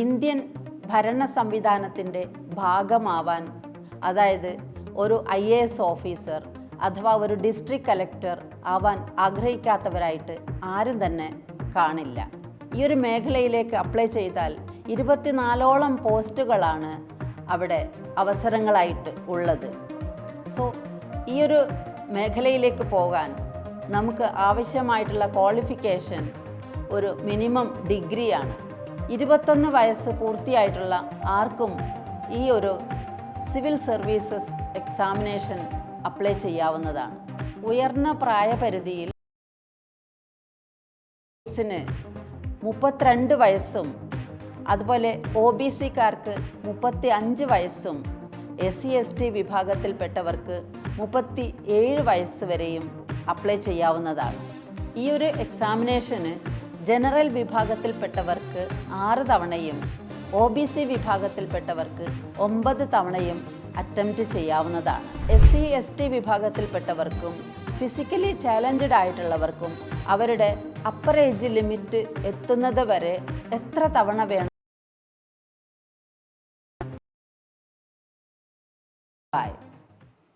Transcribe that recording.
Indian ഭരണ സംവിധാനത്തിന്റെ ഭാഗമാവാൻ അതായത് ഒരു ഐ എ എസ് ഓഫീസർ അഥവാ ഒരു ഡിസ്ട്രിക്ട് കലക്ടർ ആവാൻ ആഗ്രഹിക്കാത്തവരായിട്ട് ആരും തന്നെ കാണില്ല. ഈ ഒരു മേഖലയിലേക്ക് അപ്ലൈ ചെയ്താൽ ഇരുപത്തിനാലോളം പോസ്റ്റുകളാണ് അവിടെ അവസരങ്ങളായിട്ട് ഉള്ളത്. സോ ഈ ഒരു മേഖലയിലേക്ക് പോകാൻ നമുക്ക് ആവശ്യമായിട്ടുള്ള ക്വാളിഫിക്കേഷൻ ഒരു മിനിമം ഡിഗ്രിയാണ്. ഇരുപത്തൊന്ന് വയസ്സ് പൂർത്തിയായിട്ടുള്ള ആർക്കും ഈ ഒരു സിവിൽ സർവീസസ് എക്സാമിനേഷൻ അപ്ലൈ ചെയ്യാവുന്നതാണ്. ഉയർന്ന പ്രായപരിധിയിൽ മുപ്പത്തിരണ്ട് വയസ്സും അതുപോലെ ഒ ബി സിക്കാർക്ക് മുപ്പത്തി അഞ്ച് വയസ്സും എസ് സി എസ് ടി വിഭാഗത്തിൽപ്പെട്ടവർക്ക് മുപ്പത്തി ഏഴ് വയസ്സ് വരെയും അപ്ലൈ ചെയ്യാവുന്നതാണ്. ഈ ഒരു എക്സാമിനേഷന് ജനറൽ വിഭാഗത്തിൽപ്പെട്ടവർക്ക് ആറ് തവണയും ഒ ബി സി വിഭാഗത്തിൽപ്പെട്ടവർക്ക് ഒമ്പത് തവണയും അറ്റംപ്റ്റ് ചെയ്യാവുന്നതാണ്. എസ് സി എസ് ടി വിഭാഗത്തിൽപ്പെട്ടവർക്കും ഫിസിക്കലി ചാലഞ്ചഡ് ആയിട്ടുള്ളവർക്കും അവരുടെ അപ്പർ ഏജ് ലിമിറ്റ് എത്തുന്നത് വരെ എത്ര തവണ വേണം?